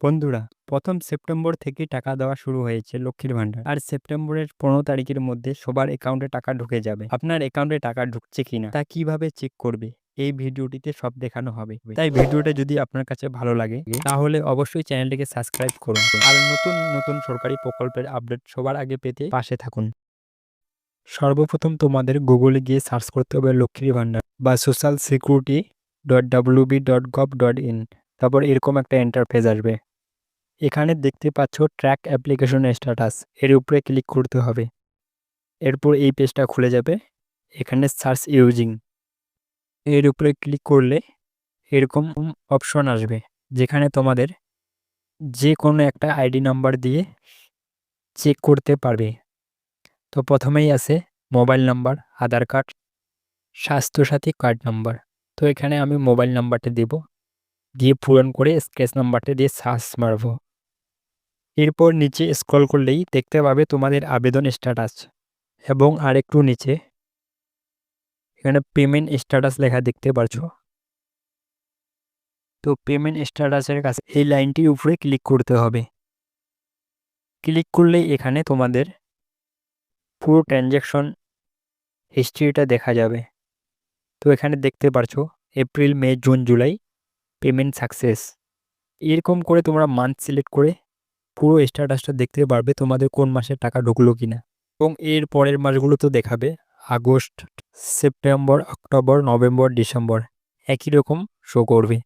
বন্ধুরা, প্রথম সেপ্টেম্বর থেকে টাকা দেওয়া শুরু হয়েছে লক্ষ্মীর ভান্ডার আর সেপ্টেম্বরের পনেরো তারিখের মধ্যে সবার অ্যাকাউন্টে টাকা ঢুকে যাবে। আপনার অ্যাকাউন্টে টাকা ঢুকছে কিনা, তা কীভাবে চেক করবে, এই ভিডিওটিতে সব দেখানো হবে। তাই ভিডিওটা যদি আপনার কাছে ভালো লাগে, তাহলে অবশ্যই চ্যানেলটিকে সাবস্ক্রাইব করুন। আর নতুন নতুন সরকারি প্রকল্পের আপডেট সবার আগে পেতে পাশে থাকুন। সর্বপ্রথম তোমাদের গুগলে গিয়ে সার্চ করতে হবে লক্ষ্মীর ভান্ডার বা social security dot WB dot gov dot in তারপর এরকম একটা ইন্টারফেস আসবে। এখানে দেখতে পাচ্ছ ট্র্যাক অ্যাপ্লিকেশন স্ট্যাটাস এর উপরে ক্লিক করতে হবে। এরপর এই পেজটা খুলে যাবে, এখানে সার্চ ইউজিং এর উপরে ক্লিক করলে এরকম অপশন আসবে, যেখানে তোমাদের যে কোনো একটা আইডি নাম্বার দিয়ে চেক করতে পারবে। তো প্রথমেই আছে mobile number Aadhaar card Swasthya Sathi card number তো এখানে আমি মোবাইল নাম্বারটা দেব, দিয়ে পূরণ করে স্কেচ নাম্বারটা দিয়ে সার্চ মারব। এরপর নিচে স্ক্রল করলেই দেখতে পাবে তোমাদের আবেদন স্ট্যাটাস এবং আরেকটু নিচে। এখানে পেমেন্ট স্ট্যাটাস লেখা দেখতে পারছ। তো পেমেন্ট স্ট্যাটাসের কাছে এই লাইনটির উপরে ক্লিক করতে হবে। ক্লিক করলেই এখানে তোমাদের পুরো ট্রানজ্যাকশন হিস্ট্রিটা দেখা যাবে। তো এখানে দেখতে পারছ April May June July payment success এরকম করে তোমরা মান্থ সিলেক্ট করে পুরো স্ট্যাটাসটা দেখতে পারবে তোমাদের কোন মাসে টাকা ঢুকলো কিনা। এবং এর পরের মাসগুলো তো দেখাবে, August September October November December একই রকম শো করবে।